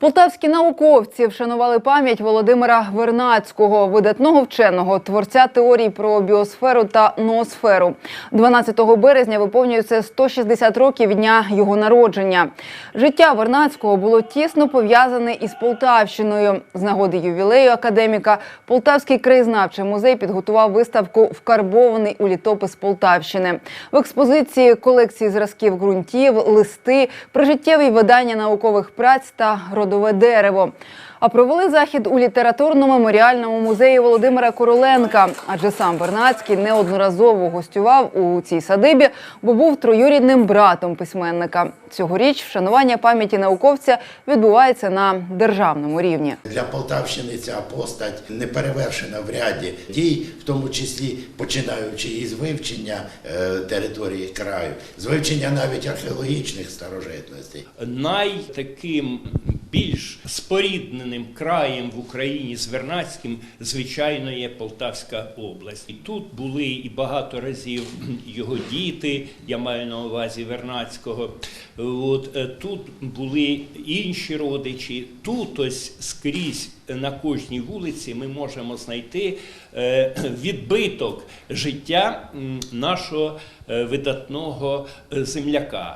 Полтавські науковці вшанували пам'ять Володимира Вернацького, видатного вченого, творця теорій про біосферу та ноосферу. 12 березня виповнюється 160 років дня його народження. Життя Вернацького було тісно пов'язане із Полтавщиною. З нагоди ювілею академіка Полтавський краєзнавчий музей підготував виставку Вкарбований у літопис Полтавщини. В експозиції колекції зразків ґрунтів, листи, прижиттєві видання наукових праць та родове дерево. А провели захід у літературно-меморіальному музеї Володимира Короленка. Адже сам Бернацький неодноразово гостював у цій садибі, бо був троюрідним братом письменника. Цьогоріч вшанування пам'яті науковця відбувається на державному рівні. Для Полтавщини ця постать не перевершена в ряді дій, в тому числі починаючи із вивчення е, території краю, з вивчення навіть археологічних старожитностей. Найтаким більш спорідненим краєм в Україні з Вернацьким, звичайно, є Полтавська область. І тут були і багато разів його діти, я маю на увазі Вернацького. От е, тут були інші родичі. Тут ось скрізь на кожній вулиці ми можемо знайти е, відбиток життя нашого е, видатного е, земляка.